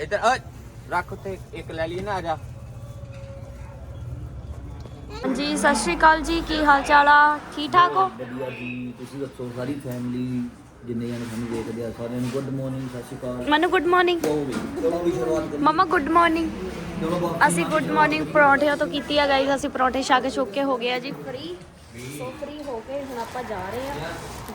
ਇੱਧਰ ਓਏ ਰੱਖ ਉੱਤੇ ਇੱਕ ਲੈ ਲਈ ਨਾ ਆ ਜਾ। ਹਾਂਜੀ ਸਤਿ ਸ਼੍ਰੀ ਅਕਾਲ ਜੀ ਕੀ ਹਾਲ ਚਾਲ ਆ? ਠੀਕ ਠਾਕ ਹੋ? ਵਧੀਆ ਜੀ ਤੁਸੀਂ ਦੱਸੋ ਸਾਰੀ ਫੈਮਿਲੀ ਜਿੰਨੇ ਜਣੇ ਸਾਨੂੰ ਦੇਖਦੇ ਆ ਸਾਰਿਆਂ ਨੂੰ ਗੁੱਡ ਮਾਰਨਿੰਗ ਸਤਿ ਸ਼੍ਰੀ ਅਕਾਲ। ਮਨੂੰ ਗੁੱਡ ਮਾਰਨਿੰਗ ਚਲੋ ਵੀ ਚਲੋ ਵੀ ਸ਼ੁਰੂਆਤ ਕਰੀਏ। ਮਮਾ ਗੁੱਡ ਮਾਰਨਿੰਗ ਚਲੋ ਅਸੀਂ ਗੁੱਡ ਮਾਰਨਿੰਗ ਪਰੌਂਠਿਆਂ ਤੋਂ ਕੀਤੀ ਆ ਗਾਈਜ਼ ਅਸੀਂ ਪਰੌਂਠੇ ਛਾ ਕੇ ਛੁੱਕ ਕੇ ਹੋ ਗਏ ਆ ਜੀ ਫ੍ਰੀ ਸੋ ਫ੍ਰੀ ਹੋ ਕੇ ਹੁਣ ਆਪਾਂ ਜਾ ਰਹੇ ਆ।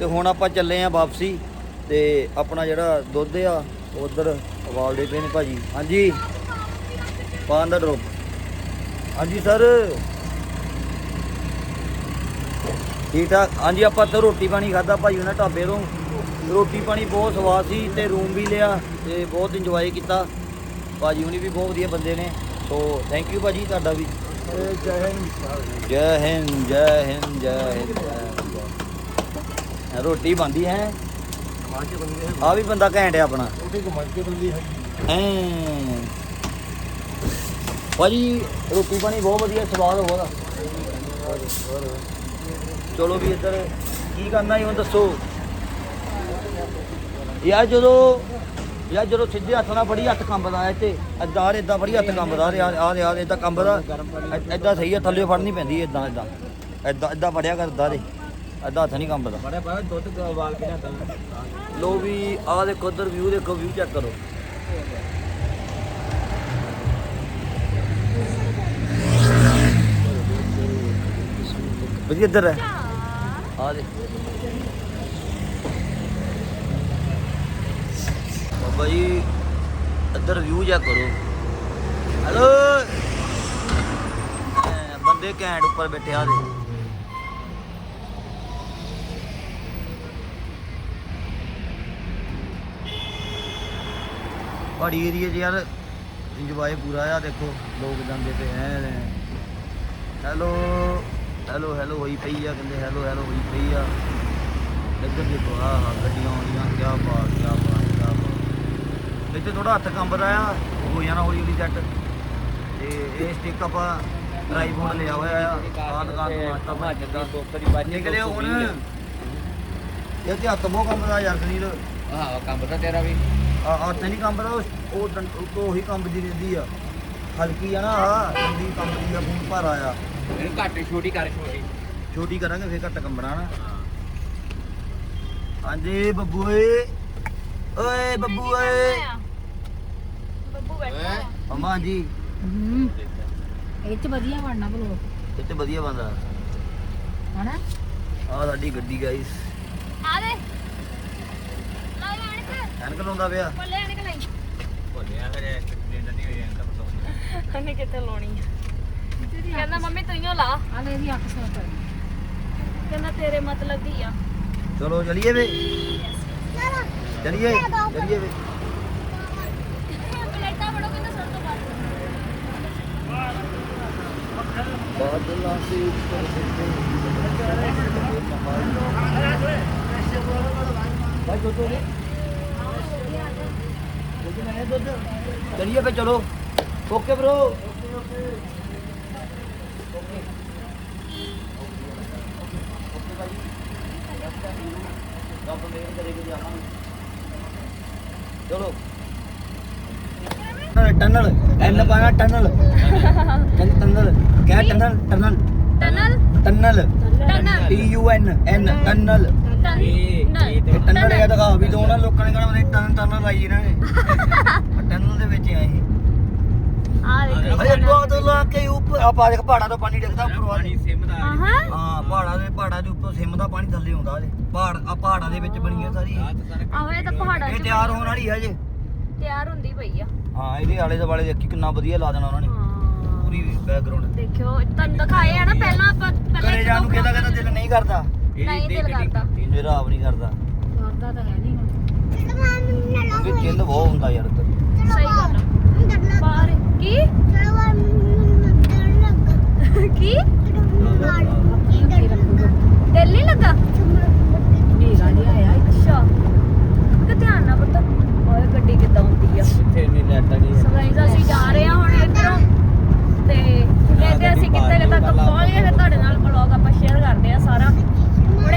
ਤੇ ਹੁਣ ਆਪਾਂ ਚੱਲੇ ਆ ਵਾਪਸੀ ਤੇ ਆਪਣਾ ਜਿਹੜਾ ਦੁੱਧ ਆ ਉਧਰ ਉਬਾਲਦੇ ਪਏ ਨੇ ਭਾਜੀ। ਹਾਂਜੀ। ਪਾਣ ਦਾ ਡ੍ਰੌਪ। ਹਾਂਜੀ ਸਰ। ਠੀਕ ਠਾਕ ਹਾਂਜੀ ਆਪਾਂ ਤਾਂ ਰੋਟੀ ਪਾਣੀ ਖਾਦਾ ਭਾਈ ਉਹਨਾਂ ਢਾਬੇ ਤੋਂ। ਰੋਟੀ ਪਾਣੀ ਬਹੁਤ ਸਵਾਦ ਸੀ ਤੇ ਰੂਮ ਵੀ ਲਿਆ ਤੇ ਬਹੁਤ ਇੰਜੋਏ ਕੀਤਾ। ਭਾਜੀ ਹੁਣੀ ਵੀ ਬਹੁਤ ਵਧੀਆ ਬੰਦੇ ਨੇ। ਸੋ ਥੈਂਕ ਯੂ ਭਾਜੀ ਤੁਹਾਡਾ ਵੀ। ਜੈ ਹਿੰਦ। ਜੈ ਹਿੰਦ ਜੈ ਹਿੰਦ ਜੈ ਹਿੰਦ। ਰੋਟੀ ਬੰਦੀ ਹੈ। ਆ ਵੀ ਬੰਦਾ ਘੈਂਟ ਹੈ ਆਪਣਾ। ਹੈਂ। ਭਾਜੀ ਰੋਟੀ ਪਾਣੀ ਬਹੁਤ ਵਧੀਆ ਸਵਾਦ ਹੋਗਾ ਚਲੋ ਵੀ ਇੱਧਰ ਕੀ ਕਰਨਾ ਹੈ ਹੁਣ ਦੱਸੋ। ਯਾਰ ਜਦੋਂ ਯਾਰ ਜਦੋਂ ਸਿੱਧੇ ਹੱਥ ਨਾਲ ਫੜੀ ਹੱਥ ਕੰਬਦਾ ਐ ਤੇ ਏਦਾਂ ਇਦਾਂ ਫੜੀ ਹੱਥ ਕੰਬਦਾ ਯਾਰ ਆ ਯਾਰ ਇਦਾਂ ਕੰਬਦਾ। ਇਦਾਂ ਸਹੀ ਹੈ ਥੱਲੇ ਫੜਨੀ ਪੈਂਦੀ ਇਦਾਂ ਇਦਾਂ ਇਦਾਂ ਇਦਾਂ ਫੜਿਆ ਕਰਦਾ ਦੇ ਅੱਧਾ ਹੱਥ ਨਹੀਂ ਕੰਮ ਕੰਬਦਾ ਬੜੇ ਬੜਾ ਦੁੱਧ ਵਾਲ ਕੇ ਨਾ ਲੋ ਵੀ ਆ ਦੇਖੋ ਉਧਰ ਵਿਊ ਦੇਖੋ ਵਿਊ ਚੈੱਕ ਕਰੋ ਵਧੀਆ ਇੱਧਰ ਹੈ ਆ ਦੇ ਬਾਬਾ ਜੀ ਇੱਧਰ ਵਿਊ ਚੈੱਕ ਕਰੋ ਹਲੋ ਬੰਦੇ ਘੈਂਟ ਉੱਪਰ ਬੈਠੇ ਆ ਦੇ ਪਹਾੜੀ ਏਰੀਆ 'ਚ ਯਾਰ ਇੰਜੋਏ ਪੂਰਾ ਆ, ਦੇਖੋ ਲੋਕ ਜਾਂਦੇ ਤੇ ਐ ਹੈਲੋ ਹੈਲੋ ਹੈਲੋ ਹੋਈ ਪਈ ਆ, ਕਹਿੰਦੇ ਹੈਲੋ ਹੈਲੋ ਹੋਈ ਪਈ ਆ। ਇੱਧਰ ਦੇਖੋ ਆ ਹਾਂ ਗੱਡੀਆਂ ਆਉਂਦੀਆਂ, ਕਿਆ ਬਾਤ ਕਿਆ ਬਾਤ ਕਿਆ ਬਾਤ। ਇੱਥੇ ਥੋੜਾ ਹੱਥ ਕੰਬਦਾ ਆ ਹੋ ਜਾਣਾ ਹੌਲੀ ਹੌਲੀ ਸੈੱਟ ਤੇ ਇਹ ਸਟਿੱਕ ਆਪਾਂ ਡਰਾਈਵ ਬੋਰਡ ਲਿਆ ਹੋਇਆ ਆ। ਆਹ ਦੁਕਾਨ ਤੋਂ ਆਟਾ ਬਣਾ ਜਿੱਦਾਂ ਦੋਸਤ ਦੀ ਬਾਜੀ ਨਿਕਲੇ ਹੁਣ। ਇਹ ਹੱਥ ਮੋਹ ਕੰਬਦਾ ਯਾਰ ਸਰੀਰ ਆਹ, ਕੰਬਦਾ ਤੇਰਾ ਵੀ। ਆਟੇ ਨਹੀਂ ਕੰਬਦਾ ਉਹ- ਉਹ ਡੰ- ਉਹ ਤੋਂ ਉਹੀ ਕੰਬਦੀ ਰਹਿੰਦੀ ਆ। ਹਲਕੀ ਆ ਨਾ ਆ ਡੰਡੀ ਕੰਬਦੀ ਆ ਖੂਨ ਭਾਰਾ ਆ। ਇਹਨੂੰ ਘੱਟ ਛੋਟੀ ਕਰ ਛੋਟੀ। ਛੋਟੀ ਕਰਾਂਗੇ ਫੇਰ ਘੱਟ ਕੰਬਣਾ ਨਾ। ਹਾਂਜੀ ਬੱਬੂ ਓਏ। ਓਏ ਬੱਬੂ ਓਏ। ਬੱਬੂ ਬੈਠਾ ਹੈ? ਅਮਾ ਜੀ ਹੂੰ। ਇਹ ਚ ਵਧੀਆ ਬਣਨਾ ਬਲੋ ਇਹ ਤੇ ਵਧੀਆ ਬੰਦਾ ਹਨਾ? ਆ ਸਾਡੀ ਗੱਡੀ ਗਾਈਸ ਆ ਦੇ। ਐਨਕ ਲਾਉਂਦਾ ਪਿਆ। ਭੁੱਲੇ ਐਨਕ ਲਾਈ ਭੁੱਲਿਆ ਕਰੇ ਐਕਸੀਡੈਂਟ ਨਹੀਂ ਹੋਇਆ ਐਨਕ ਬਤਾਉਂਦਾ ਉਹਨੇ ਕਿੱਥੇ ਲਾਉਣੀ ਆ? ਕਹਿੰਦਾ ਮੰਮੀ ਤੂੰ ਹੀ ਲਾ ਹਲੇ ਇਹਦੀ ਅੱਖ ਸੌਂ ਪਈ ਕਹਿੰਦਾ ਤੇਰੇ ਮਤਲਬ ਦੀ ਆ। ਚਲੋ ਚਲੀਏ ਵੇ। ਚਲੀਏ ਚਲੀਏ ਵੇ। ਪਲੇਟਾਂ ਫੜੋ ਕਹਿੰਦਾ ਸੁੱਟ ਤੋਂ ਬਾਅਦ ਬਾਦਲਾਂ ਸੇ ਉੱਪਰ ਸਿੱਧੇ ਭਾਈ ਜੋ ਤੋਂ ਚਲਿਏ ਫੇ ਚਲੋ। ਓਕੇ ਬ్రో ਚਲੋ। ਟਨਲ। ਐਨ ਪਾਣਾ ਟਨਲ। ਟਨਲ। ਕਿਆ tunnel? Tunnel. Tunnel. Tunnel. Tunnel. T U N N tunnel. Ton ਟਨ ਟਨ ਦਾ ਦਿਖਾ ਵੀ ਦੋ ਨਾ ਲੋਕਾਂ ਨੇ ਕਹਣਾ ਟਨ ਟਨ ਲਾਈ ਇਹਨਾਂ ਨੇ। ਟਨ ਦੇ ਵਿੱਚ ਆਏ। ਆ ਦੇਖੋ ਅਰੇ ਬਾਦਲ ਲਾ ਕੇ ਉੱਪਰ ਆ ਪਾ ਦੇਖ ਪਹਾੜਾਂ ਤੋਂ ਪਾਣੀ ਡਿੱਗਦਾ ਉੱਪਰ ਵਾਲੇ। ਹਾਂ ਪਹਾੜਾਂ ਦੇ ਪਹਾੜਾਂ ਦੇ ਉੱਪਰ ਸਿਮ ਦਾ ਪਾਣੀ ਥੱਲੇ ਆਉਂਦਾ ਹਲੇ ਪਹਾੜ ਆ ਪਹਾੜਾਂ ਦੇ ਵਿੱਚ ਬਣੀ ਆ ਸਾਰੀ ਆਹ ਇਹ ਤਾਂ ਪਹਾੜਾਂ ਇਹ ਤਿਆਰ ਹੋਣ ਵਾਲੀ ਹੈ ਜੇ ਤਿਆਰ ਹੁੰਦੀ ਪਈ ਆ। ਹਾਂ ਇਹਦੇ ਆਲੇ ਦੁਆਲੇ ਦੇਖੀ ਕਿੰਨਾ ਵਧੀਆ ਲਾ ਦੇਣਾ ਉਹਨਾਂ ਨੇ। ਪੂਰੀ ਬੈਕਗ੍ਰਾਉਂਡ ਦੇਖਿਓ ਤੁਹਾਨੂੰ ਦਿਖਾਏ ਆ ਨਾ ਪਹਿਲਾਂ ਆਪਾਂ ਪਹਿਲਾਂ ਕਰੇ ਜਾਣ ਨੂੰ ਕਿਹਦਾ ਕਹਿੰਦਾ ਦਿਲ ਨਹੀਂ ਕਰਦਾ। ਨਹੀਂ ਦਿਲ ਕਰਦਾ। ਮੇਰਾ ਆਪ ਨਹੀਂ ਕਰਦਾ। ਕਰਦਾ ਤਾਂ ਹੈ ਨਹੀਂ ਹੁਣ। ਗਿੱਲ ਬਹੁਤ ਹੁੰਦਾ ਯਾਰ ਇੱਧਰ ਸਹੀ ਗੱਲ ਆ। ਬਾਹਰ ਕੀ? ਕੀ? ਦਿਲ ਨਹੀਂ ਲੱਗਾ? ਹਨੇਰਾ ਨਹੀਂ ਆਇਆ ਅੱਛਾ। ਕਿ ਧਿਆਨ ਨਾਲ ਪੁੱਤ ਓਏ ਗੱਡੀ ਕਿੱਦਾਂ ਹੁੰਦੀ ਆ? ਇੱਥੇ ਨਹੀਂ ਲੈਟਾ ਨਹੀਂ ਸੋ ਗਾਇਸ ਅਸੀਂ ਜਾ ਰਹੇ ਹਾਂ ਹੁਣ ਇੱਧਰੋਂ। ਤੇ ਇਹਦੇ ਅਸੀਂ ਕਿੱਥੇ ਕੁ ਤੱਕ ਪਹੁੰਚ ਗਏ ਫਿਰ ਤੁਹਾਡੇ ਨਾਲ ਵਲੌਗ ਆਪਾਂ ਸ਼ੇਅਰ ਕਰਦੇ ਆ ਸਾਰਾ।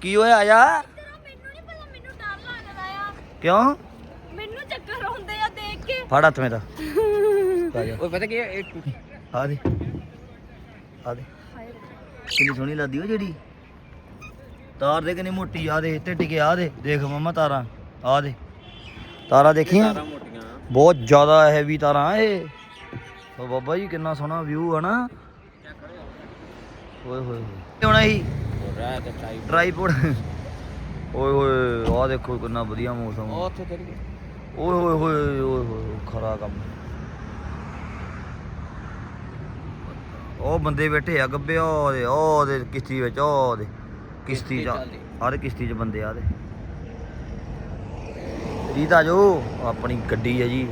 ਕੀ ਹੋਇਆ ਯਾਰ ਮੈਨੂੰ ਕਿਉਂ? ਮੈਨੂੰ ਚੱਕਰ ਆਉਂਦੇ ਆ ਦੇਖ ਕੇ। ਫੜ ਹੱਥ ਮੇਰਾ। ਓਏ ਪਤਾ ਕੀ ਹੈ? ਆ ਦੇ। ਆ ਦੇ। ਕਿੰਨੀ ਸੋਹਣੀ ਲੱਗਦੀ ਉਹ ਜਿਹੜੀ। ਤਾਰ ਦੇ ਕਿੰਨੀ ਮੋਟੀ ਆ ਦੇ ਤੇ ਟਿਕੇ ਆ ਦੇ। ਦੇਖ ਮਮਾ ਤਾਰਾਂ। ਆ ਦੇ। ਤਾਰਾਂ ਦੇਖੀਆਂ? ਤਾਰਾਂ ਬਹੁਤ ਜ਼ਿਆਦਾ ਹੈਵੀ ਤਾਰਾਂ ਇਹ। ਉਹ ਬਾਬਾ ਜੀ ਕਿੰਨਾ ਸੋਹਣਾ ਵਿਊ ਆ ਨਾ। ਓਏ ਹੋਏ ਹੋਏ। ਹੁਣ ਅਸੀਂ ਟ੍ਰਾਈਪੋਡ ਓਏ ਹੋਏ ਆ ਦੇਖੋ ਕਿੰਨਾ ਵਧੀਆ ਮੌਸਮ। ਉਹ ਉੱਥੇ ਤੇਰੀ ਓਏ ਹੋਏ ਹੋਏ ਓਏ ਹੋਏ ਖਰਾ ਕੰਮ। ਉਹ ਬੰਦੇ ਬੈਠੇ ਆ ਗੱਬੇ ਉਹ ਦੇ ਉਹ ਦੇ ਕਿਸ਼ਤੀ ਵਿੱਚ ਉਹ ਦੇ ਕਿਸ਼ਤੀ ਚ। ਆਹ ਕਿਸ਼ਤੀ ਚ ਬੰਦੇ ਆ ਦੇ। ਰੀਤ ਆ ਜੋ ਆਪਣੀ ਗੱਡੀ ਹੈ ਜੀ।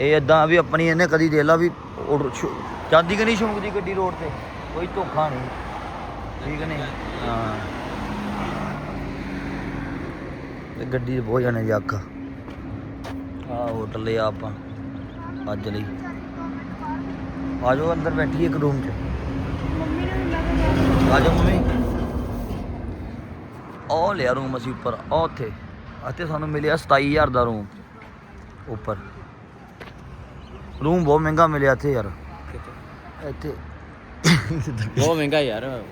ਇਹ ਇਦਾਂ ਵੀ ਆਪਣੀ ਇਹਨੇ ਕਦੀ ਦੇ ਲਾ ਵੀ ਉਹ ਛੁ- ਜਾਂਦੀ ਕਿ ਨਹੀਂ ਸ਼ੌਂਕ ਦੀ ਗੱਡੀ ਰੋਡ ਤੇ? ਕੋਈ ਧੋਖਾ ਨਹੀਂ। ਠੀਕ ਨਹੀਂ? ਹਾਂ। ਤੇ ਗੱਡੀ ਬਹੁਤ ਜਾਣੇ ਜੱਕ ਆ ਹੋਟਲ ਲਿਆ ਆਪਾਂ ਅੱਜ ਲਈ। ਆ ਜਾਓ ਅੰਦਰ ਬੈਠੀ ਇੱਕ ਰੂਮ 'ਚ। ਮੰਮੀ ਨੇ ਆ ਜਾਓ ਮੰਮੀ। ਉਹ ਲਿਆ ਰੂਮ ਅਸੀਂ ਉੱਪਰ ਉਹ ਉੱਥੇ। ਅਤੇ ਸਾਨੂੰ ਮਿਲਿਆ 27000 ਦਾ ਰੂਮ ਉੱਪਰ। ਰੂਮ ਬਹੁਤ ਮਹਿੰਗਾ ਮਿਲਿਆ ਇੱਥੇ ਯਾਰ। ਇੱਥੇ। ਬਹੁਤ ਮਹਿੰਗਾ ਯਾਰ।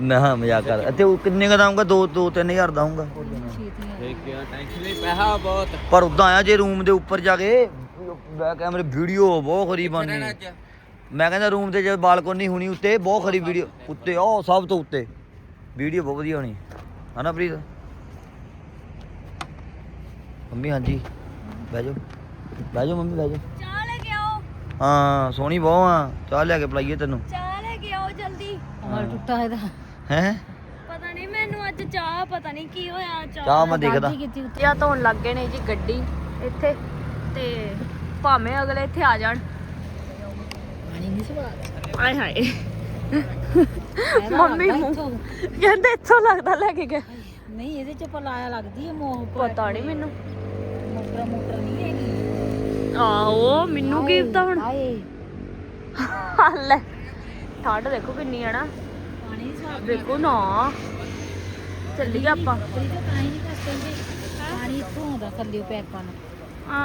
ਨਾ ਮਜ਼ਾਕ ਕਰ। ਇੱਥੇ ਉਹ ਕਿੰਨੇ ਦਾ ਦਾਉਂਗਾ 2 2 3000 ਦਾਉਂਗਾ ਇਹ ਕੀ ਟੈਨਸ਼ਨ ਨਹੀਂ ਪੈਸਾ ਬਹੁਤ। ਪਰ ਉਦਾਂ ਆ ਜੇ ਰੂਮ ਦੇ ਉੱਪਰ ਜਾ ਕੇ ਬੈਕ ਕੈਮਰੇ ਵੀਡੀਓ ਬਹੁਤ ਖਰੀ ਬਣਨੀ ਮੈਂ ਕਹਿੰਦਾ ਰੂਮ ਤੇ ਜੇ ਬਾਲਕੋਨੀ ਹੋਣੀ ਉੱਤੇ ਬਹੁਤ ਖਰੀ ਵੀਡੀਓ। ਉੱਤੇ ਉਹ ਸਭ ਤੋਂ ਉੱਤੇ। ਵੀਡੀਓ ਬਹੁਤ ਵਧੀਆ ਹੋਣੀ। ਹਨਾ ਪ੍ਰੀਤ? ਮੰਮੀ ਹਾਂਜੀ। ਬਹਿ ਜਾਓ। ਬਹਿ ਜਾਓ ਮੰਮੀ ਬਹਿ ਜਾਓ। ਚਾਹ ਲੈ ਕੇ ਆਓ। ਹਾਂ ਸੋਹਣੀ ਬਹੁਤ ਆ। ਚਾਹ ਲਿਆ ਕੇ ਪਲਾਈਏ ਤੈਨੂੰ। ਚਾਹ ਲੈ ਹਾਲ ਟੁੱਟਾ ਇਹਦਾ। ਹੈ? ਪਤਾ ਨਹੀਂ ਮੈਨੂੰ ਅੱਜ ਚਾਹ ਪਤਾ ਨਹੀਂ ਕੀ ਹੋਇਆ ਚਾਹ ਮੈਂ ਦੇਖਦਾ। ਜਾਂ ਧੋਣ ਲੱਗ ਗਏ ਨੇ ਜੀ ਗੱਡੀ ਇੱਥੇ। ਤੇ ਭਾਵੇਂ ਅਗਲੇ ਇੱਥੇ ਆ ਜਾਣ। ਪਾਣੀ ਨਹੀਂ ਸਵਾਦ ਆਏ ਹਾਏ। ਮੰਮੀ। ਕਹਿੰਦੇ ਇੱਥੋਂ ਲੱਗਦਾ ਲੈ ਕੇ ਗਏ ਨਹੀਂ ਇਹਦੇ ਚ ਪਲਾਇਆ ਲੱਗਦੀ ਹੈ ਮੋਹ ਪਤਾ ਨਹੀਂ ਮੈਨੂੰ। ਮੋਟਰ ਮੋਟਰ ਨਹੀਂ ਹੈਗੀ। ਆਹੋ ਮੈਨੂੰ ਕੀ ਪਤਾ ਹੁਣ? ਹਾਏ। ਲੈ। ਠੰਡ ਦੇਖੋ ਕਿੰਨੀ ਆ ਨਾ। ਪਾਣੀ ਸਵਾਦ ਦੇਖੋ ਨਾ। ਚੱਲੀ ਆਪਾਂ। ਹੀ ਪਾਣੀ ਇੱਥੋਂ ਆਉਂਦਾ ਥੱਲੇ ਪੈਪਾਂ ਨੂੰ। ਆ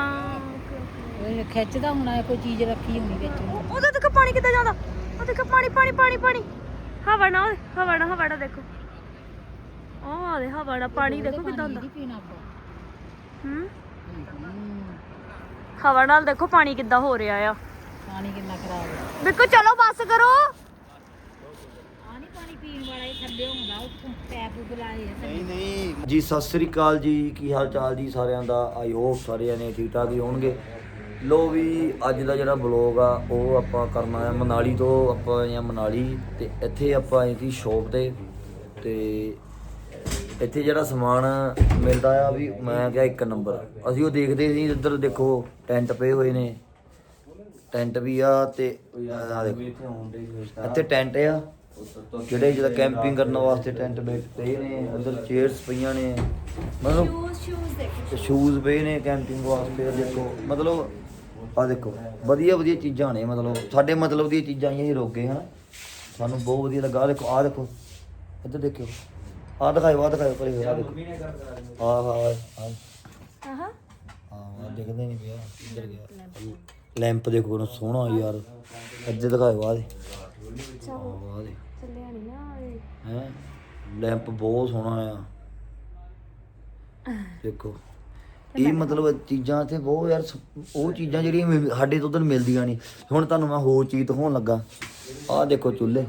ਉਹ ਖਿੱਚਦਾ ਹੋਣਾ ਕੋਈ ਚੀਜ਼ ਰੱਖੀ ਹੋਣੀ ਵਿੱਚ ਉਹਦਾ ਦੇਖੋ ਪਾਣੀ ਕਿੱਦਾਂ ਜਾਂਦਾ। ਉਹ ਦੇਖੋ ਪਾਣੀ ਪਾਣੀ ਪਾਣੀ ਪਾਣੀ। ਹਵਾ ਨਾ ਹਵਾ ਨਾ ਹਵਾ ਨਾ ਦੇਖੋ। ਉਹ ਆ ਦੇ ਹਵਾ ਨਾ ਪਾਣੀ ਦੇਖੋ ਕਿੱਦਾਂ ਹੁੰਦਾ। ਹੂੰ? ਹਵਾ ਨਾਲ ਦੇਖੋ ਪਾਣੀ ਕਿੱਦਾਂ ਹੋ ਰਿਹਾ ਆ। ਪਾਣੀ ਕਿੰਨਾ ਖਰਾਬ ਹੈ ਦੇਖੋ ਚਲੋ ਬੱਸ ਕਰੋ। ਪਾਣੀ ਪੀਣ ਵਾਲਾ ਇਹ ਥੱਲੇ ਹੁੰਦਾ, ਉੱਥੋਂ ਪੈਪ ਬੁਲਾਏ ਆ ਨਹੀਂ ਨਹੀਂ। ਜੀ, ਸਤਿ ਸ੍ਰੀ ਅਕਾਲ ਜੀ। ਕੀ ਹਾਲ ਚਾਲ ਜੀ ਸਾਰਿਆਂ ਦਾ? ਆਈ ਹੋਪ ਸਾਰੇ ਜਣੇ ਠੀਕ ਠਾਕ ਹੀ ਹੋਣਗੇ। ਲੋ ਵੀ, ਅੱਜ ਦਾ ਜਿਹੜਾ ਬਲੌਗ ਆ, ਉਹ ਆਪਾਂ ਕਰਨਾ ਹੈ ਮਨਾਲੀ ਤੋਂ। ਆਪਾਂ ਆਏ ਹਾਂ ਮਨਾਲੀ ਤੇ ਇੱਥੇ ਆਪਾਂ ਆਏ ਸੀ ਸ਼ੌਪ ਤੇ। ਤੇ ਇੱਥੇ ਜਿਹੜਾ ਸਮਾਨ ਮਿਲਦਾ ਆ ਵੀ, ਮੈਂ ਕਿਹਾ ਇੱਕ ਨੰਬਰ। ਅਸੀਂ ਉਹ ਦੇਖਦੇ ਸੀ, ਇੱਧਰ ਦੇਖੋ, ਟੈਂਟ ਪਏ ਹੋਏ ਨੇ। ਟੈਂਟ ਵੀ ਆ ਤੇ ਆ ਦੇਖੋ। ਇੱਥੇ ਟੈਂਟ ਆ। ਜਿਹੜੇ ਜਿਹੜਾ ਕੈਂਪਿੰਗ ਕਰਨ ਵਾਸਤੇ ਟੈਂਟ ਪਏ ਨੇ ਅੰਦਰ ਚੇਅਰਸ ਪਈਆਂ ਨੇ ਮਤਲਬ ਸ਼ੂਜ਼ ਦੇਖੋ। ਸ਼ੂਜ਼ ਪਏ ਨੇ ਕੈਂਪਿੰਗ ਵਾਸਤੇ ਦੇਖੋ ਮਤਲਬ ਆ ਦੇਖੋ ਵਧੀਆ ਵਧੀਆ ਚੀਜ਼ਾਂ ਨੇ ਮਤਲਬ ਸਾਡੇ ਮਤਲਬ ਦੀਆਂ ਚੀਜ਼ਾਂ ਆਈਆਂ ਸੀ ਰੋਕੇ ਹਨ? ਸਾਨੂੰ ਬਹੁਤ ਵਧੀਆ ਲੱਗਾ ਆਹ ਦੇਖੋ ਆ ਦੇਖੋ ਇੱਧਰ ਦੇਖਿਓ ਆ ਦਿਖਾਓ ਆ ਦਿਖਾਓ ਪਰੇ ਹੋਇਆ ਦੇਖੋ। ਆ ਹਾਂ ਆ ਆਹਾਂ ਹਾਂ ਦਿਖਦੇ ਨਹੀਂ ਪਿਆ ਇੱਧਰ ਗਿਆ। ਲੈਂਪ ਦੇਖੋ ਕਿੰਨਾ ਸੋਹਣਾ ਯਾਰ ਇੱਧਰ ਦਿਖਾਓ ਆ ਦੇ। ਆਹ ਆ ਦੇ ਚੱਲਿਆ ਨਹੀਂ ਨਾ ਇਹ। ਹੈ? ਲੈਂਪ ਬਹੁਤ ਸੋਹਣਾ ਆ। ਦੇਖੋ। ਇਹ ਮਤਲਬ ਚੀਜ਼ਾਂ ਇੱਥੇ ਬਹੁਤ ਯਾਰ ਸ- ਉਹ ਚੀਜ਼ਾਂ ਜਿਹੜੀਆਂ ਮਿਲ- ਸਾਡੇ ਤੋਂ ਉਧਰ ਮਿਲਦੀਆਂ ਨਹੀਂ। ਹੁਣ ਤੁਹਾਨੂੰ ਮੈਂ ਹੋਰ ਚੀਜ਼ ਦਿਖਾਉਣ ਲੱਗਾ। ਆਹ ਦੇਖੋ ਚੁੱਲ੍ਹੇ।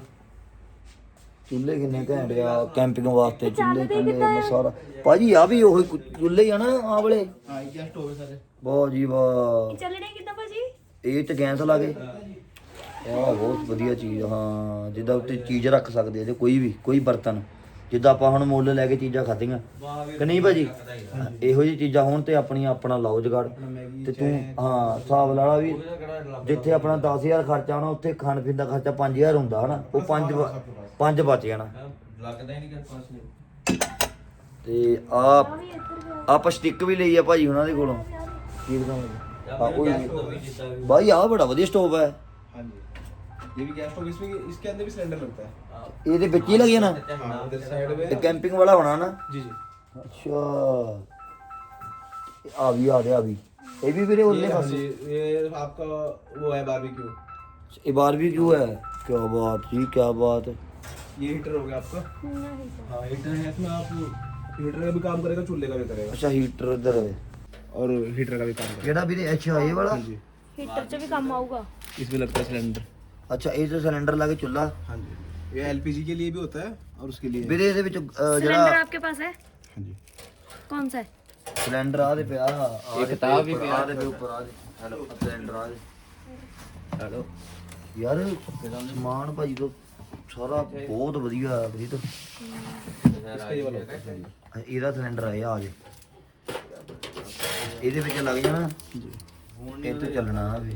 ਚੁੱਲ੍ਹੇ ਕਿੰਨੇ ਘੈਂਟ ਆ ਕੈਂਪਿੰਗ ਵਾਸਤੇ ਚੁੱਲ੍ਹੇ ਕਹਿੰਦੇ ਮਸਾਲਾ ਭਾਜੀ ਆ ਵੀ ਉਹ ਚੁੱਲ੍ਹੇ ਆ ਨਾ ਆ ਵਾਲੇ। ਹਾਂ ਇਹ ਸਟੋਰ ਸਾਰੇ ਵਾਹ ਜੀ ਵਾਹ। ਚੱਲਣੇ ਕਿੱਦਾਂ ਭਾਜੀ? ਇਹ ਚ ਗੈਸ ਲਾ ਕੇ। ਆਹ ਬਹੁਤ ਵਧੀਆ ਚੀਜ਼ ਹਾਂ, ਜਿੱਦਾਂ ਉੱਤੇ ਚੀਜ਼ ਰੱਖ ਸਕਦੇ ਆ ਜੇ ਕੋਈ ਵੀ, ਕੋਈ ਬਰਤਨ। ਜਿੱਦਾਂ ਆਪਾਂ ਹੁਣ ਮੁੱਲ ਲੈ ਕੇ ਚੀਜ਼ਾਂ ਖਾਧੀਆਂ। ਕਿ ਨਹੀਂ ਭਾਜੀ? ਇਹੋ ਜਿਹੀ ਚੀਜ਼ਾਂ ਹੋਣ ਤੇ ਆਪਣੀ ਆਪਣਾ ਲਾਓ ਜਗਾੜ। ਤੇ ਤੂੰ, ਹਾਂ, ਹਿਸਾਬ ਲਾ ਵੀ ਜਿੱਥੇ ਆਪਣਾ 10000 ਖਰਚਾ ਆਉਣਾ, ਉੱਥੇ ਖਾਣ ਪੀਣ ਦਾ ਖਰਚਾ 5000 ਹੁੰਦਾ, ਹਨਾ? ਉਹ 5 5 ਬਚ ਜਾਣਾ। ਲੱਗਦਾ ਹੀ ਨਹੀਂ ਕਿ ਪਾਸ ਤੇ ਆ ਆਪਾਂ ਸਟਿੱਕ ਵੀ ਲਈ ਆ ਭਾਜੀ ਉਹਨਾਂ ਦੇ ਕੋਲੋਂ। ਕੀ ਦਿਖਾਵਾਂਗੇ ਆ ਉਹ। ਹੀ। ਆ ਬੜਾ ਵਧੀਆ ਸਟੋਵ ਹੈ हाँ ये भी गैस स्टोव इसमें इसके अंदर भी सिलेंडर लगता है। हाँ। ये तो बच्ची लगी ना? हाँ, हाँ, कैंपिंग वाला होना ना? जी जी। अच्छा। आ आ गया अभी ये भी मेरे उनने खास। ये आपका वो है बारबेक्यू ये बारबेक्यू है? क्या बात जी क्या बात है। ये हीटर हो गया आपका? हाँ हीटर है इसमें आप हीटर का भी काम करेगा चूल्हे का भी करेगा। अच्छा हीटर इधर है। और हीटर का भी काम करेगा। भी अच्छा ये वाला? हीटर से भी काम आऊगा। इसमें लगता है सिलेंडर ਅੱਛਾ ਇਹ ਜੋ ਸਿਲੰਡਰ ਲਾ ਕੇ ਚੁੱਲਾ हाँ जी ये एलपीजी के लिए भी होता है और उसके लिए ਵੀਰੇ ਇਹਦੇ ਵਿੱਚ ਅਹ, सिलेंडर ਜਿਹੜਾ आपके पास है हाँ जी कौन सा है ਸਿਲੰਡਰ ਆ ਦੇ ਪਿਆ ਇਹ ਕਿਤਾਬ ਵੀ ਪਿਆ ਆ ਦੇ ਉੱਪਰ ਆ ਦੇ ਹੈਲੋ ਸਿਲੰਡਰ ਆ ਦੇ ਹੈਲੋ ਯਾਰ ਸਮਾਨ ਭਾਜੀ ਤੋਂ ਸਾਰਾ ਬਹੁਤ ਵਧੀਆ ਹੈ ਪ੍ਰੀਤ ਇਹਦਾ ਸਿਲੰਡਰ ਆ ਇਹ ਆ ਜੇ ਇਹਦੇ ਵਿੱਚ ਲੱਗ ਜਾਣਾ ਇਹ ਤੋਂ ਚੱਲਣਾ ਆ ਵੀ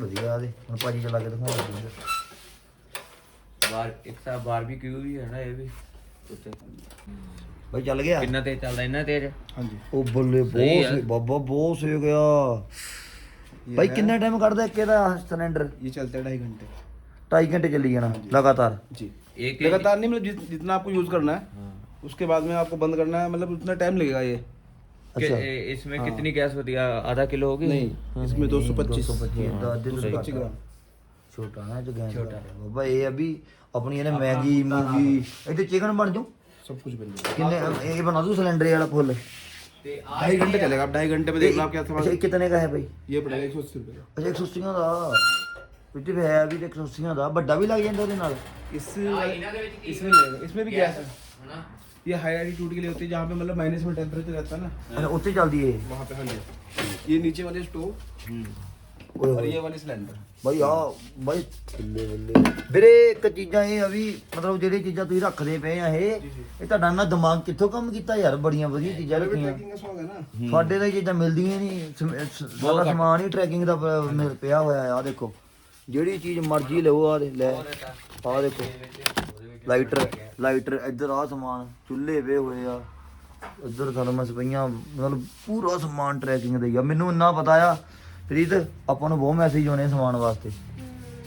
ਵਧੀਆ ਦੇ ਹੁਣ ਭਾਜੀ ਚਲਾ ਕੇ ਦਿਖਾਉਣ ਲੱਗੇ ਬਾਰ ਇੱਕ ਸਾ ਬਾਰਬੀਕਿਊ ਵੀ ਹੈ ਨਾ ਇਹ ਵੀ ਉੱਤੇ ਭਾਈ ਚੱਲ ਗਿਆ ਕਿੰਨਾ ਤੇ ਚੱਲਦਾ ਇੰਨਾ ਤੇਜ਼ हाँ जी ਉਹ ਬੱਲੇ ਬਹੁਤ ਸੇ ਬਾਬਾ ਬਹੁਤ ਸੇ ਗਿਆ ਭਾਈ ਕਿੰਨਾ ਟਾਈਮ ਕੱਢਦਾ ਇੱਕ ਇਹਦਾ ਸਿਲੰਡਰ ये चलता है ढाई घंटे 2.5 ਘੰਟੇ ਚੱਲੀ ਜਾਣਾ ਲਗਾਤਾਰ जी एक लगातार नहीं मतलब जित- जितना आपको यूज करना है उसके बाद में आपको बंद करना है मतलब उतना टाइम लगेगा ये कि- ए, इसमें कितनी गैस होती है आधा किलो होगी नहीं इसमें दो सौ पच्चीस 225 ਦਾ ਅੱਧੇ ਤੋਂ पच्चीस ग्राम ਛੋਟਾ ਨਾ ਜੋ ਗੈਸ ਛੋਟਾ ਬਾਬਾ ਇਹ ਅਭੀ ਆਪਣੀ ਇਹਨੇ ਮੈਗੀ ਮੂਗੀ ਇੱਥੇ ਚਿਕਨ ਬਣ ਜਾਊ सब कुछ बन जाएगा ਕਿੰਨੇ ਇਹ ਬਣਾ ਦੂ ਸਿਲੰਡਰ ਵਾਲਾ ਫੁੱਲ ढाई घंटे चलेगा आप ढाई घंटे में देख लो आप क्या ਅੱਛਾ सामान ਇਹ ਕਿਤਨੇ ਦਾ ਹੈ ਭਾਈ ये पड़ेगा एक सौ अस्सी रुपये का ਅੱਛਾ 180 ਦਾ ਪਿੱਟੀ ਵੀ ਹੈ ਵੀ ਤੇ 180 ਦਾ ਵੱਡਾ ਵੀ ਲੱਗ ਜਾਂਦਾ ਉਹਦੇ ਨਾਲ इस इसमें लगेगा इसमें भी गैस है ये हाई एल्टीट्यूड के लिए होती है जहाँ पे मतलब माइनस में टेम्परेचर रहता है ना ਅੱਛਾ, ਉੱਥੇ ਚੱਲਦੀ ਏ वहाँ पे हाँ जी ये नीचे वाले स्टोव ਓਏ और ਹੋਏ ये वाले सिलेंडर ਬਾਈ ਆ ਬਾਈ ਥੱਲੇ ਥੱਲੇ ਵੀਰੇ ਇੱਕ ਚੀਜ਼ਾਂ ਇਹ ਆ ਵੀ ਮਤਲਬ ਜਿਹੜੀ ਚੀਜ਼ਾਂ ਤੁਸੀਂ ਰੱਖਦੇ ਪਏ ਆ ਇਹ ਇਹ ਤੁਹਾਡਾ ਨਾ ਦਿਮਾਗ ਕਿੱਥੋਂ ਕੰਮ ਕੀਤਾ ਯਾਰ ਬੜੀਆਂ ਵਧੀਆ ਚੀਜ਼ਾਂ ਰੱਖੀਆਂ ट्रैकिंग का शौक है ना ਸਾਡੇ ਤਾਂ ਇਹ ਚੀਜ਼ਾਂ ਮਿਲਦੀਆਂ ਹੀ ਨਹੀਂ ਸਮ- ਸ- ਸਾਰਾ ਸਮਾਨ ਹੀ ਟਰੈਕਿੰਗ ਦਾ ਪ- ਮਿਲ ਪਿਆ ਹੋਇਆ ਆ ਦੇਖੋ ਜਿਹੜੀ ਚੀਜ਼ ਮਰਜ਼ੀ ਲਓ ਆ ਦੇ ਲੈ ਆ ਦੇਖੋ ਲਾਈਟਰ ਲਾਈਟਰ ਇੱਧਰ ਆ ਸਮਾਨ ਚੁੱਲ੍ਹੇ ਵੇ ਹੋਏ ਆ। ਇੱਧਰ ਥਰਮਸ ਪਈਆਂ ਮਤਲਬ ਪੂਰਾ ਸਮਾਨ ਟਰੈਕਿੰਗ ਦਾ ਹੀ ਆ। ਮੈਨੂੰ ਇੰਨਾ ਪਤਾ ਆ ਪ੍ਰੀਤ ਆਪਾਂ ਨੂੰ ਬਹੁਤ ਮੈਸੇਜ ਆਉਣੇ ਸਮਾਨ ਵਾਸਤੇ।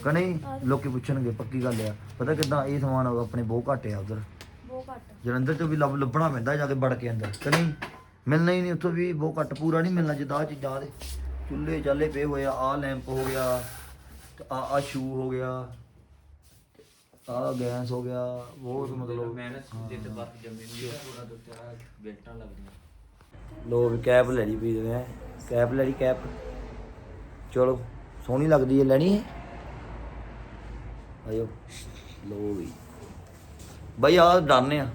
ਕਨੇ ਲੋਕੀ ਪੁੱਛਣਗੇ ਪੱਕੀ ਗੱਲ ਆ। ਪਤਾ ਕਿਦਾਂ ਇਹ ਸਮਾਨ ਆਪਣੇ ਬਹੁਤ ਘੱਟ ਆ ਉਧਰ। ਬਹੁਤ ਘੱਟ। ਜਲੰਧਰ ਤੋਂ ਵੀ ਲੱਭ ਲੱਭਣਾ ਪੈਂਦਾ ਜਾ ਕੇ ਵੜ ਕੇ ਅੰਦਰ। ਕਿ ਨਹੀਂ? ਮਿਲਣਾ ਹੀ ਨਹੀਂ ਉੱਥੋਂ ਵੀ ਬਹੁਤ ਘੱਟ। ਪੂਰਾ ਨਹੀਂ ਮਿਲਣਾ ਜਿੱਦਾਂ ਆਹ ਚੀਜ਼ਾਂ ਦੇ ਚੁੱਲ੍ਹੇ ਚਾਲੇ ਪਏ ਹੋਏ ਆ ਆਹ ਲੈਂਪ ਹੋ ਗਿਆ ਆ ਆ ਸ਼ੂ ਹੋ ਗਿਆ। ਆ ਗੈਸ ਹੋ ਗਿਆ ਬਹੁਤ ਮਤਲਬ ਲੋ ਵੀ ਕੈਪ ਲੈ ਲਈ ਵੀਰ ਨੇ। ਕੈਪ ਲੈ ਲਈ ਕੈਪ। ਚਲੋ ਸੋਹਣੀ ਲੱਗਦੀ ਹੈ ਲੈਣੀ ਆਇਓ। ਲੋ ਵੀ। ਬਈ ਆ। ਡਾਨੇ ਆ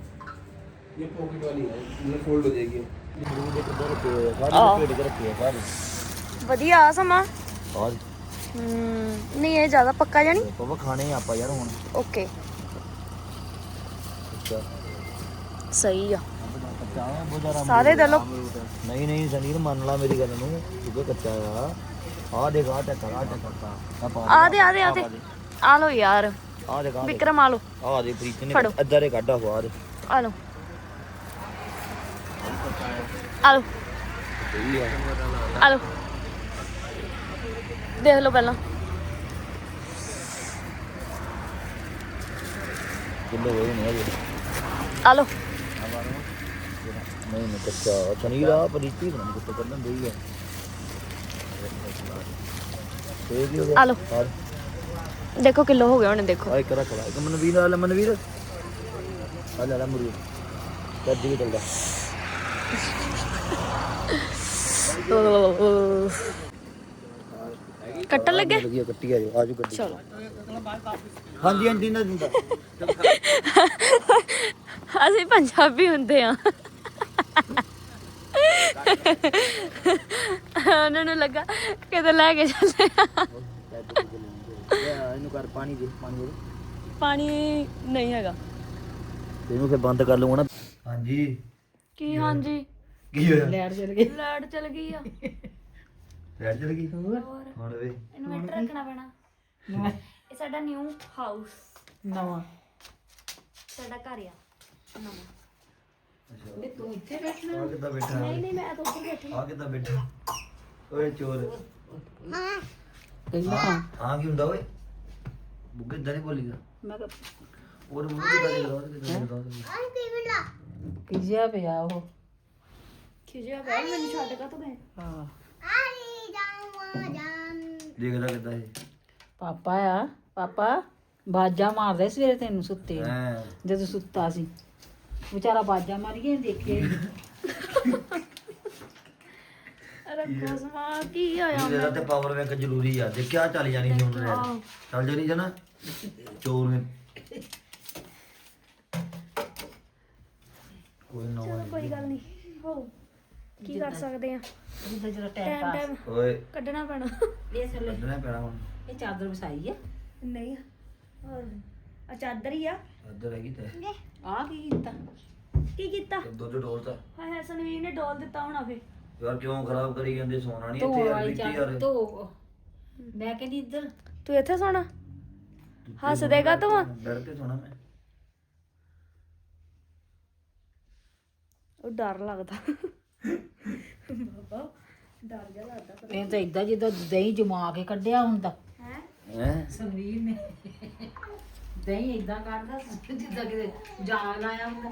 ये पॉकेट वाली है ये फोल्ड हो जाएगी ये किधर रखे हुए हैं सारी पेट कर ਵਧੀਆ ਆ ਸਮਾਂ। और ਹਮ, ਨਹੀਂ ਇਹ ਜ਼ਿਆਦਾ ਪੱਕਾ ਜਾਨੀ ਬਾਬਾ ਖਾਣੇ ਆ ਆਪਾਂ ਯਾਰ ਹੁਣ। ਓਕੇ। ਅੱਛਾ ਸਹੀ ਆ। ਕੱਚਾ ਆ ਬਹੁਤ ਜ਼ਿਆਦਾ ਸਾਰੇ ਦੇ ਲੋ ਨਹੀਂ ਨਹੀਂ ਜ਼ਨੀਰ ਮੰਨ ਲਾ ਮੇਰੀ ਗੱਲ ਨੂੰ। ਕਿਉਂਕਿ ਕੱਚਾ ਆ। ਆ ਦੇਖ ਆ ਟੱਕਰ ਆ। ਟੱਕਰ ਆ ਦੇ ਆ ਦੇ ਆ ਦੇ। ਆ ਲੋ ਯਾਰ। ਆ ਦੇ ਕਾਂ ਵਿਕਰਮ ਆ ਲਓ। ਆ ਦੇ ਪ੍ਰੀਤ ਨੇ। ਅੱਧਾ ਦੇ ਕੱਢਾ ਹਵਾ ਦੇ ਆ ਲਓ। ਆ ਸਹੀ ਆ ਲਓ। ਦੇਖ ਲਓ ਪਹਿਲਾਂ। ਕਿੰਨੇ ਹੋਏ ਨੇ ਅਜੇ ਆ ਲਓ। ਨਹੀਂ ਨਹੀਂ ਕੱਚਾ। ਚਨੀ ਦਾ ਪ੍ਰੀਤੀ ਬਣਾ ਕਿੱਥੇ ਕੱਢਣ ਦੇਈ ਆ। ਇਹ ਕੀ ਹੋ ਗਿਆ ਆ ਲਓ। ਆ ਦੇਖੋ ਕਿਲੋ ਹੋ ਗਿਆ ਉਹਨੇ ਦੇਖੋ। ਆ ਇੱਕ ਰੱਖ ਲਾ। ਇੱਕ ਮਨਵੀਰ ਆ ਲੈ ਮਨਵੀਰ। ਆ ਲੈ ਲੈ ਮੁਰੀ ਕੱਢ ਵੀ ਚੱਲਦਾ। ਕੱਟਣ ਲੱਗੇ? ਲੱਗੀ ਆ, ਕੱਟੀ ਆ ਜੋ ਆਜੋ ਗੱਡੀ ਚਲੋ। ਹਾਂਜੀ ਆਂਟੀ ਨਾ ਦਿੰਦਾ ਅਸੀਂ ਪੰਜਾਬੀ ਹੁੰਦੇ ਆ ਉਹਨਾਂ ਨੂੰ ਲੱਗਾ ਕਿਤੇ ਲੈ ਕੇ ਚੱਲੇ ਆ। ਲੈ, ਇਹਨੂੰ ਕਰ ਪਾਣੀ ਦੇ ਪਾਣੀ ਦੇ। ਪਾਣੀ ਨਹੀਂ ਹੈਗਾ। ਇਹਨੂੰ ਫਿਰ ਬੰਦ ਕਰ ਲਵਾਂ ਨਾ। ਹਾਂਜੀ। ਕੀ ਹਾਂਜੀ? ਕੀ ਹੋਇਆ? ਲਾਈਟ ਚਲ ਗਈ ਆ। ਲੈਟ ਚਲ ਗਈ ਹੋਰ। ਹੁਣ ਵੇ। ਇਨਵਰਟਰ ਰੱਖਣਾ ਪੈਣਾ। ਇਹ ਸਾਡਾ ਨਿਊ ਹਾਊਸ ਨਵਾਂ। ਸਾਡਾ ਘਰ ਆ। ਨਵਾਂ। ਆ ਕਿੱਦਾਂ ਬੈਠਾ? ਨਹੀਂ ਨਹੀਂ ਮੈਂ ਤਾਂ ਉੱਧਰ ਬੈਠੀ ਆ ਕਿੱਦਾਂ ਬੈਠਾ? ਓਏ ਚੋਰ। ਕਹਿੰਦਾ ਆ ਕੀ ਹੁੰਦਾ ਓਏ? ਬੁੱਗੇ ਨਹੀਂ ਬੋਲੀਦਾ। ਮੈਂ ਉਹ ਮੂੰਹ ਕਿੱਦਾਂ ਦੇ ਦੋ ਕਿੱਦਾਂ ਦੇ ਦੋ ਕਿਜਿਆ ਪਿਆ ਉਹ। ਖਿਜਿਆ ਪਿਆ? ਮੈਨੂੰ ਛੱਡ ਕਾ ਤੂੰ ਗਏ? ਹਾਂ। ਦੇਖਦਾ ਕਿੱਦਾਂ ਇਹ? ਪਾਪਾ ਆ ਪਾਪਾ ਬਾਜਾ ਮਾਰਦੇ ਸਵੇਰੇ ਤੈਨੂੰ ਸੁੱਤੇ ਨੂੰ। ਹੈ। ਜਦੋਂ ਸੁੱਤਾ ਸੀ। ਵਿਚਾਰਾ ਬਾਜਾ ਮਾਰੀ ਗਿਆ ਦੇਖੇ ਰੱਖੋ ਸਮਾ ਕੀ ਆਇਆ ਇਹਦਾ ਤੇ ਪਾਵਰ ਬੈਂਕ ਜ਼ਰੂਰੀ ਆ। ਦੇਖਿਆ ਚੱਲ ਜਾਣੀ ਸੀ ਹੁਣ ਆਹੋ। ਰੈਡ ਚੱਲ ਜਾਣੀ ਸੀ ਨਾ। ਚੋਰ ਨੇ। ਕੋਈ ਨਾ ਕੋਈ ਗੱਲ ਨਹੀਂ। ਹੋ। ਕੀ ਕਰ ਸਕਦੇ ਆ? ਜਿੱਦਾਂ ਜਿਹੜਾ ਟਾਈਮ ਟਾਈਮ ਟਾਈਮ ਓਏ। ਕੱਢਣਾ ਪੈਣਾ। ਇਹ ਥੱਲੇ ਕੱਢਣਾ ਪੈਣਾ ਹੁਣ। ਇਹ ਚਾਦਰ ਵਸਾਈ ਆ। ਨਹੀਂ। ਹੋਰ। ਆ ਚਾਦਰ ਹੀ ਆ। ਇੱਧਰ ਹੈਗੀ ਤੇ। ਆ ਕੀ ਕੀਤਾ? ਕੀ ਕੀਤਾ? ਦੁੱਧ ਡੋਲਤਾ। ਹਾਏ ਹਾਏ ਸੰਵੀਰ ਨੇ ਡੋਲ ਦਿੱਤਾ ਹੋਣਾ ਫੇ ਯਾਰ ਕਿਉਂ ਖਰਾਬ ਕਰੀ ਜਾਂਦੇ ਸੋਨਾ ਨਹੀਂ ਧੋ ਇੱਥੇ ਯਾਰ ਵਾਲੀ ਬੀਤੀ ਚਾਦਰ ਯਾਰ ਧੋ। ਮੈਂ ਕਹਿੰਦੀ ਇੱਧਰ। ਤੂੰ ਇੱਥੇ ਸੋਣਾ? ਹੱਸ ਦੇਗਾ ਤੂੰ ਡਰ ਕੇ ਸੋਣਾ ਮੈਂ। ਉਹ ਡਰ ਲੱਗਦਾ। ਬਾਬਾ ਡਰ ਜਾ ਲੱਗਦਾ ਇਹ ਤਾਂ ਇਦਾਂ ਜਿੱਦਾਂ ਦਹੀਂ ਜਮਾ ਕੇ ਕੱਢਿਆ ਹੁੰਦਾ। ਹੈ? ਹੈ? ਸੰਵੀਰ ਨੇ। ਦਹੀਂ ਇਦਾਂ ਕੱਢਦਾ ਸੀ, ਜਿੱਦਾਂ ਕਿ ਜਾਨ ਆਇਆ ਹੁੰਦਾ।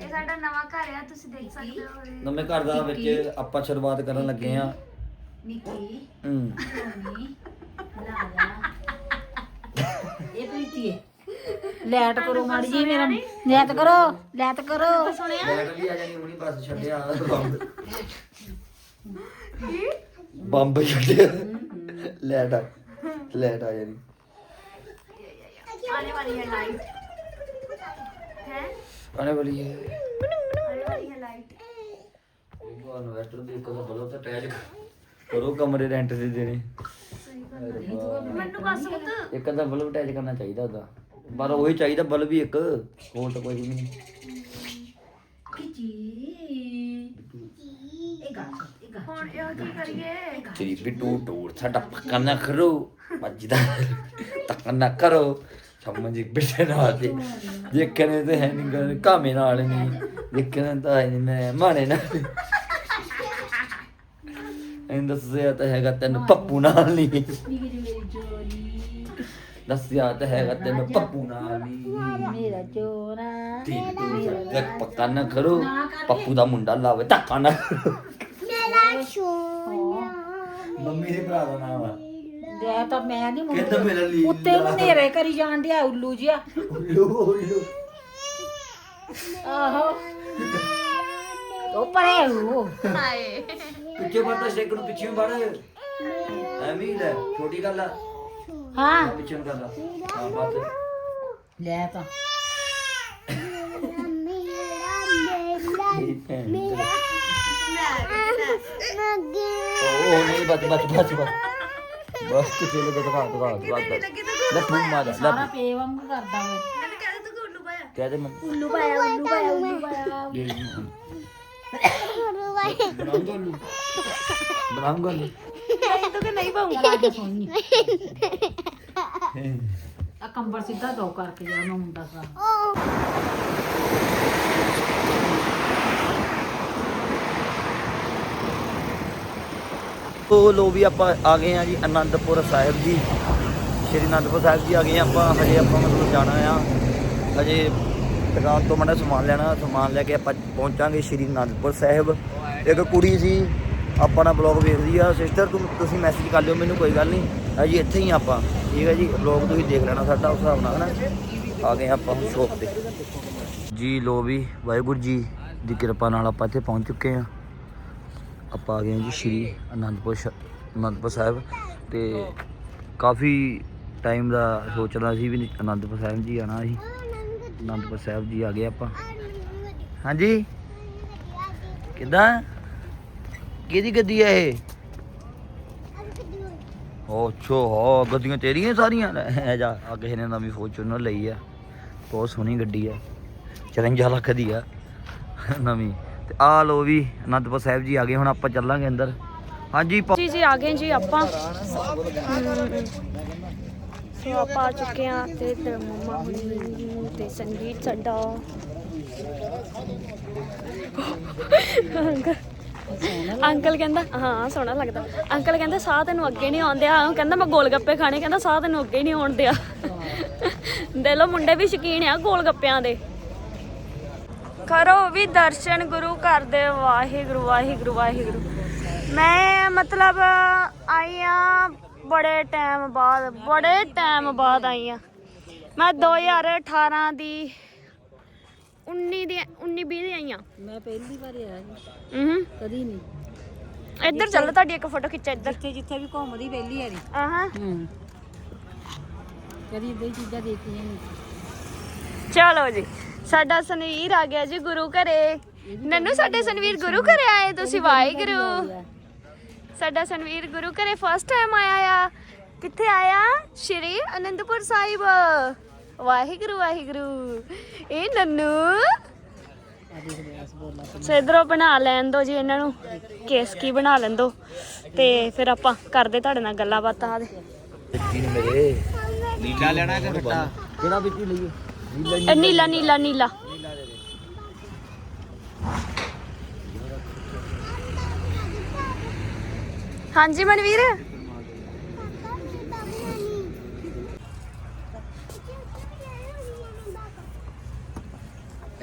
ਇਹ ਸਾਡਾ ਨਵਾਂ ਘਰ ਆ ਤੁਸੀਂ ਦੇਖ ਸਕਦੇ ਹੋ ਨਵੇਂ ਘਰ ਦਾ ਵਿੱਚ ਆਪਾਂ ਸ਼ੁਰੂਆਤ ਕਰਨ ਲੱਗੇ ਆ ਨਿੱਕੀ। ਹੂੰ। ਸੋਨੀ ਲਾ ਲਾ ਇਹ ਪ੍ਰੀਤੀ ਹੈ ਲੈਟ ਕਰੋ ਮਾੜੀ ਜੀ ਮੇਰਾ ਲੈਟ ਕਰੋ ਲੈਟ ਕਰੋ ਲੈਟ ਵੀ ਆ ਜਾਣੀ ਹੁਣੀ ਬਸ ਛੱਡਿਆ ਬੰਬ ਬੰਬ ਛੱਡਿਆ ਲੈਟ ਆ ਲੈਟ ਆ ਜਾਣੀ आने वाली है लाइट है ਆਣੇ ਵਾਲੀ ਹੈ आने वाली है लाइट ਉਹ ਇਨਵਰਟਰ ਦੇ ਕੋਲ ਬਲੋ ਤਾਂ ਅਟੈਚ ਕਰੋ ਕਮਰੇ ਰੈਂਟ ਤੇ ਦੇਣੇ मन्नू बस पुत ਇੱਕ ਅੱਧਾ ਬਲਬ ਅਟੈਚ ਕਰਨਾ ਚਾਹੀਦਾ ਉਹਦਾ ਪਰ ਉਹੀ ਚਾਹੀਦਾ ਬਲਬ ਵੀ ਇੱਕ ਹੋਰ ਤਾਂ ਕੋਈ ਵੀ ਨਹੀਂ। ਹੁਣ ਇਹ ਕੀ ਕਰੀਏ? ਤੇਰੀ ਬਿੱਟੂ ਟੂਰ ਸਾਡਾ ਪੱਕਾ ਨਾ ਕਰੋ ਮੱਜਦਾ ਤੱਕ ਨਾ ਕਰੋ। ਸਮਝ ਬਿੱਟੇ ਨਾਲ ਦੇ ਦੇਖਣੇ ਤੇ ਹੈ ਨਹੀਂ ਗੱਲ ਕਾਮੇ ਨਾਲ ਨਹੀਂ। ਦੇਖਣੇ ਤਾਂ ਹੈ ਨਹੀਂ ਮੈਂ ਮਾਣੇ ਨਾਲ ਇਹ ਦੱਸਿਆ ਤਾਂ ਹੈਗਾ ਤੈਨੂੰ ਪੱਪੂ ਨਾਲ ਨਹੀਂ ਦੱਸਿਆ ਤਾਂ ਹੈਗਾ ਤੈਨੂੰ ਪੱਪੂ ਨਾਲ ਨਹੀਂ ਮੇਰਾ ਚੋਰਾ ਸਾਡਾ ਪੱਕਾ ਨਾ ਕਰੋ। ਪੱਪੂ ਦਾ ਮੁੰਡਾ ਲਾਵੇ ਧੱਕਾ ਨਾ ਕਰੋ। ਮੰਮੀ ਦੇ ਭਰਾ ਦਾ ਨਾਮ ਆ। ਦੇ ਤਾਂ ਮੈਂ ਨਹੀਂ ਮੁੰਡਾ ਮੇਰਾ ਲੀਲਾ? ਉੱਤੇ ਨੂੰ ਨੇਰੇ ਕਰੀ ਜਾਣ ਡਿਆ ਉੱਲੂ ਜਿਹਾ। ਉੱਲੂ ਉੱਲੂ। ਆਹੋ। ਉਹ ਪਰੇ ਉਹ। ਹਾਏ ਪਿੱਛੇ ਵੜਦਾ ਸ਼ੇਕ ਨੂੰ ਪਿੱਛੇ ਵੜ। ਐਵੇਂ ਹੀ ਲੈ ਛੋਟੀ ਗੱਲ ਆ। हाँ पिछन का था हाँ बात है ले तो ओ नहीं बस बस बस बस बस तो चलो तो दिखा दिखा बस बस ले फूम मार ले सारा पेवम का करता है मैंने कहा था तू उल्लू पाया क्या थे मैं उल्लू पाया उल्लू पाया उल्लू पाया उल्लू पाया बनाऊंगा उल्लू बनाऊंगा नहीं तो के नहीं पाऊंगा राजा सोनी ਆ ਕੰਬਲ ਸਿੱਧਾ ਦੋ ਕਰਕੇ ਜਾ ਮੈਂ ਮੁੰਡਾ ਸਾ ਉਹ ਲੋ ਵੀ ਆਪਾਂ ਆ ਗਏ ਆ ਜੀ ਅਨੰਦਪੁਰ ਸਾਹਿਬ ਜੀ। ਸ਼੍ਰੀ ਅਨੰਦਪੁਰ ਸਾਹਿਬ ਜੀ ਆ ਗਏ ਆ ਆਪਾਂ, ਹਜੇ ਆਪਾਂ ਮਤਲਬ ਜਾਣਾ ਆ। ਹਜੇ ਦੁਕਾਨ ਤੋਂ ਮੜਾ ਸਮਾਨ ਲੈਣਾ, ਸਮਾਨ ਲੈ ਕੇ ਆਪਾਂ ਪਹੁੰਚਾਂਗੇ ਸ਼੍ਰੀ ਅਨੰਦਪੁਰ ਸਾਹਿਬ। ਇੱਕ ਕੁੜੀ ਸੀ ਆਪਾਂ ਨਾ ਬਲੌਗ ਵੇਖਦੀ ਆ। ਸਿਸਟਰ ਤੂੰ ਤੁਸੀਂ ਮੈਸੇਜ ਕਰ ਲਿਓ, ਮੈਨੂੰ ਕੋਈ ਗੱਲ ਨਹੀਂ। ਅਜੀ ਇੱਥੇ ਹੀ ਆਪਾਂ। ਠੀਕ ਹੈ ਜੀ ਲੋਕ ਤੁਸੀਂ ਦੇਖ ਲੈਣਾ ਸਾਡਾ ਉਸ ਹਿਸਾਬ ਨਾਲ, ਹਨਾ? ਆ ਗਏ ਆਪਾਂ ਸ਼ੋਪ ਤੇ। ਜੀ ਲੋ ਵੀ, ਵਾਹਿਗੁਰੂ ਜੀ ਦੀ ਕਿਰਪਾ ਨਾਲ ਆਪਾਂ ਇੱਥੇ ਪਹੁੰਚ ਚੁੱਕੇ ਆ ਆਪਾਂ ਆ ਗਏ ਹਾਂ ਜੀ ਸ਼੍ਰੀ ਅਨੰਦਪੁਰ ਸ਼- ਅਨੰਦਪੁਰ ਸਾਹਿਬ ਤੇ ਕਾਫੀ ਟਾਈਮ ਦਾ ਸੋਚਦਾ ਸੀ ਵੀ ਅਨੰਦਪੁਰ ਸਾਹਿਬ ਜੀ ਆਣਾ ਸੀ। ਅਨੰਦਪੁਰ ਸਾਹਿਬ ਜੀ ਆ ਗਏ ਆਪਾਂ। ਹਾਂਜੀ। ਕਿੱਦਾਂ? ਕਿਹਦੀ ਗੱਡੀ ਹੈ ਇਹ? ਉਹ ਛੋ ਗੱਡੀਆਂ ਤੇਰੀਆਂ ਸਾਰੀਆਂ? ਲੈ ਜਾ, ਆ ਕਿਸੇ ਨੇ ਨਵੀਂ ਫੋਰਚੂਨਰ ਲਈ ਆ। ਬਹੁਤ ਸੋਹਣੀ ਗੱਡੀ ਆ। 54 ਲੱਖ ਦੀ ਆ, ਨਵੀਂ। ਤੇ ਆ ਲੋ ਵੀ, ਅਨੰਦਪੁਰ ਸਾਹਿਬ ਜੀ ਆ ਗਏ, ਹੁਣ ਆਪਾਂ ਚੱਲਾਂਗੇ ਅੰਦਰ। ਹਾਂਜੀ ਜੀ ਜੀ, ਆ ਗਏ ਜੀ ਆਪਾਂ। ਸੋ ਆਪਾਂ ਆ ਚੁੱਕੇ ਆ ਤੇ ਇੱਧਰ ਮੰਮਾ ਹੁਣੀ ਤੇ ਸੰਗੀਤ ਸਾਡਾ। ਅੰਕਲ ਕਹਿੰਦਾ, ਹਾਂ, ਸੋਹਣਾ ਲੱਗਦਾ। ਅੰਕਲ ਕਹਿੰਦਾ, ਸਾਹ ਤੈਨੂੰ ਅੱਗੇ ਨਹੀਂ ਆਉਂਦੇ ਆ ਕਹਿੰਦਾ, ਮੈਂ ਗੋਲ ਗੱਪੇ ਖਾਣੇ, ਕਹਿੰਦਾ, ਸਾਹ ਤੈਨੂੰ ਅੱਗੇ ਨਹੀਂ ਆਉਣ ਦਿਆ। ਦੇ ਲੋ ਮੁੰਡੇ ਵੀ ਸ਼ਕੀਨ ਆ ਗੋਲ ਗੱਪਿਆਂ ਦੇ। ਕਰੋ ਵੀ ਦਰਸ਼ਨ ਗੁਰੂ ਘਰ ਦੇ, ਵਾਹਿਗੁਰੂ ਵਾਹਿਗੁਰੂ ਵਾਹਿਗੁਰੂ। ਮੈਂ ਮਤਲਬ, ਆਈ ਆ ਬੜੇ ਟਾਈਮ ਬਾਅਦ, ਬੜੇ ਟਾਈਮ ਬਾਅਦ ਆਈ ਆ। ਮੈਂ 2018 ਦੀ 19 ਦੀ 19 20 ਦੀ ਆਈ ਆ ਮੈਂ ਪਹਿਲੀ ਵਾਰ ਆਇਆ ਜੀ ਹੂੰ। ਕਦੀ ਨਹੀਂ। ਇੱਧਰ ਚੱਲ ਤੁਹਾਡੀ ਇੱਕ ਫੋਟੋ ਖਿੱਚ ਇੱਧਰ। ਜਿੱਥੇ ਜਿੱਥੇ ਵੀ ਘੁੰਮਦੀ ਪਹਿਲੀ ਵਾਰੀ। ਆਹਾਂ। ਹੂੰ। ਕਦੀ ਇਦਾਂ ਹੀ ਚੀਜ਼ਾਂ ਦੇਖੀਆਂ ਨਹੀਂ। ਚਲੋ ਜੀ ਸਾਡਾ ਸਨਵੀਰ ਆ ਗਿਆ ਜੀ ਗੁਰੂ ਘਰੇ। ਨੰਨੂ ਸਾਡੇ ਸਨਵੀਰ ਗੁਰੂ ਘਰੇ ਆਏ ਤੁਸੀਂ ਵਾਹਿਗੁਰੂ। ਸਾਡਾ ਸਨਵੀਰ ਗੁਰੂ ਘਰੇ ਫਸਟ ਟਾਈਮ ਆਇਆ ਆ। ਕਿੱਥੇ ਆਇਆ? ਸ਼੍ਰੀ ਅਨੰਦਪੁਰ ਸਾਹਿਬ। ਵਾਹਿਗੁਰੂ ਵਾਹਿਗੁਰੂ। ਇਹ ਨੰਨੂ। ਸੋ ਇਧਰੋਂ ਬਣਾ ਲੈਣ ਦੋ ਜੀ ਇਹਨਾਂ ਨੂੰ। ਕੇਸ ਕੀ ਬਣਾ ਲੈਣ ਦੋ। ਤੇ ਫਿਰ ਆਪਾਂ ਕਰਦੇ ਤੁਹਾਡੇ ਨਾਲ ਗੱਲਾਂ ਬਾਤਾਂ ਦੇ ਨੀਲਾ ਨੀਲਾ ਨੀਲਾ ਹਾਂਜੀ ਮਨਵੀਰ।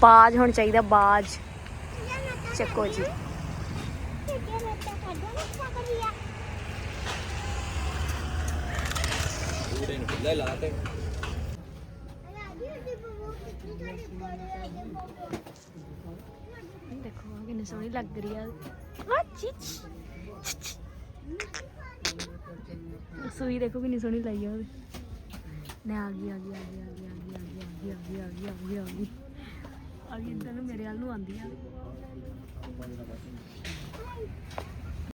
ਬਾਜ ਹੁਣ ਚਾਹੀਦਾ ਬਾਜ ਚੱਕੋ ਜੀ ਦੇਖੋ ਕਿੰਨੀ ਸੋਹਣੀ ਲੱਗ ਰਹੀ ਆ ਆ ਚਿਚ ਸੂਈ ਦੇਖੋ ਕਿੰਨੀ ਸੋਹਣੀ ਲਾਈ ਆ ਉਹਦੇ ਨੇ ਆ ਗਈ ਆ ਗਈ ਆ ਗਈ ਆ ਗਈ ਆ ਗਈ ਆ ਗਈ ਆ ਗਈ ਆ ਗਈ ਆ ਗਈ Alguien be in the middle of